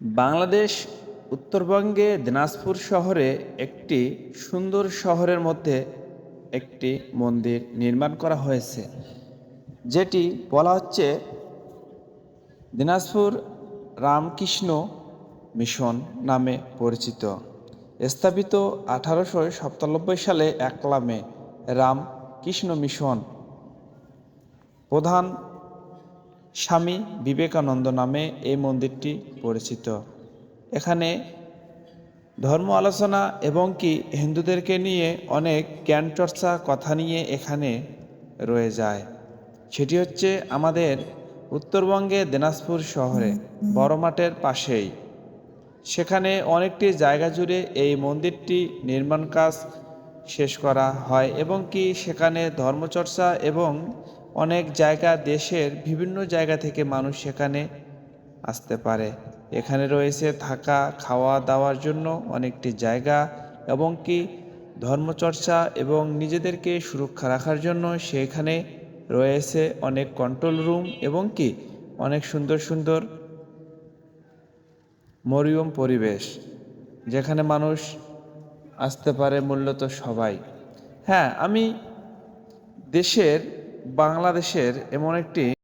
বাংলাদেশ উত্তরবঙ্গে দিনাজপুর শহরে একটি সুন্দর শহরের মধ্যে একটি মন্দির নির্মাণ করা হয়েছে, যেটি বলা হচ্ছে দিনাজপুর রামকৃষ্ণ মিশন নামে পরিচিত। স্থাপিত আঠারোশো সাতানব্বই সালে একলামে রামকৃষ্ণ মিশন প্রধান স্বামী বিবেকানন্দ নামে এই মন্দিরটি পরিচিত। এখানে ধর্ম আলোচনা এবং কি হিন্দুদেরকে নিয়ে অনেক জ্ঞান চর্চা কথা নিয়ে এখানে রয়ে যায়। সেটি হচ্ছে আমাদের উত্তরবঙ্গে দিনাজপুর শহরে বড় মাঠের পাশেই। সেখানে অনেকটি জায়গা জুড়ে এই মন্দিরটি নির্মাণ কাজ শেষ করা হয় এবং কি সেখানে ধর্মচর্চা এবং অনেক জায়গা দেশের বিভিন্ন জায়গা থেকে মানুষ সেখানে আসতে পারে। এখানে রয়েছে থাকা, খাওয়া দাওয়ার জন্য অনেকটি জায়গা এবং কি ধর্মচর্চা এবং নিজেদেরকে সুরক্ষা রাখার জন্য সেখানে রয়েছে অনেক কন্ট্রোল রুম এবং কি অনেক সুন্দর সুন্দর মরিয়ম পরিবেশ, যেখানে মানুষ আসতে পারে মূলত সবাই। হ্যাঁ আমি দেশের বাংলাদেশের এমন একটি